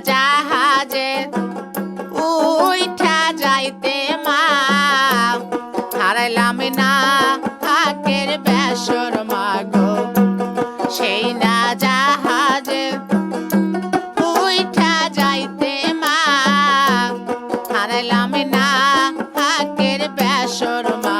জাহাজে উঠা যাইতে মা। হারাইলাম না বেসর মাগো। সেই না জাহাজে উঠা যাইতে মা। হারাইলাম না হাকের বেসর মা।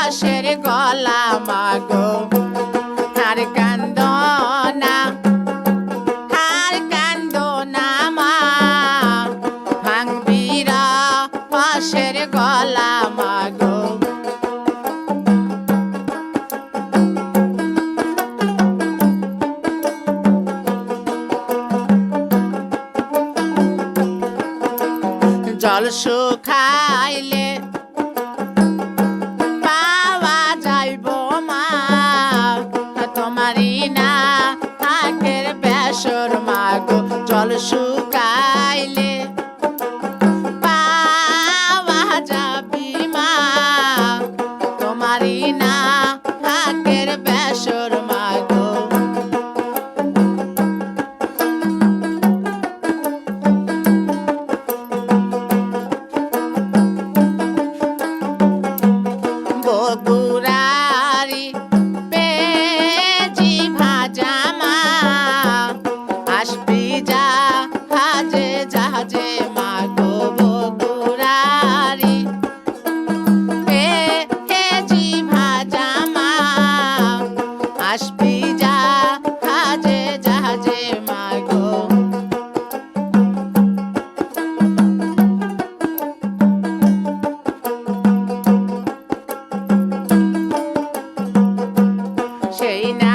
হসের গলা মাগো। আর কান্দ না আর কান্দ না মা ভাঙবির হসের গলা মাগো। জল শুকাইলে মাগো জল সেই না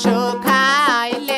shukai